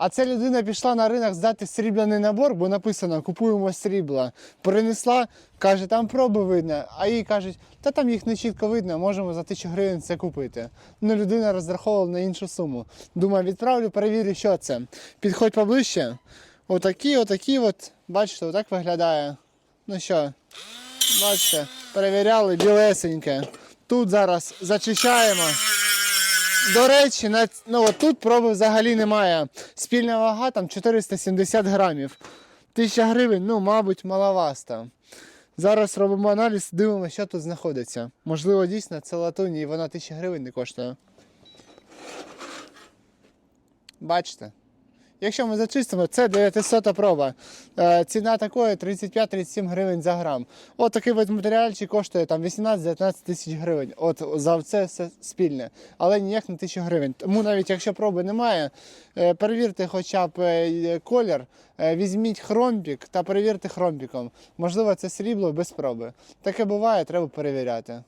А ця людина пішла на ринок здати срібляний набор, бо написано купуємо срібла. Принесла, каже, там проби видно. А їй кажуть, та там їх не чітко видно, можемо за тисячу гривень це купити. Ну, людина розраховувала на іншу суму. Думаю, відправлю, перевірю, що це. Підходь поближче. Отакі, отакі, от, бачите, отак виглядає. Ну що, бачите, перевіряли білесеньке. Тут зараз зачищаємо. До речі, на, ну, от тут проби взагалі немає. Спільна вага там 470 грамів. 1000 гривень, ну, мабуть, маловаста. Зараз робимо аналіз, дивимося, що тут знаходиться. Можливо, дійсно це латунь і вона 1000 гривень не коштує. Бачите? Якщо ми зачистимо, це 900 проба. Е, ціна такої 35-37 гривень за грам. От такий от матеріальчик коштує там 18-19 тисяч гривень. От за це все спільне. Але ніяк не 1000 гривень. Тому навіть якщо проби немає, е, перевірте хоча б е, колір, візьміть хромпік та перевірте хромпіком. Можливо, це срібло без проби. Таке буває, треба перевіряти.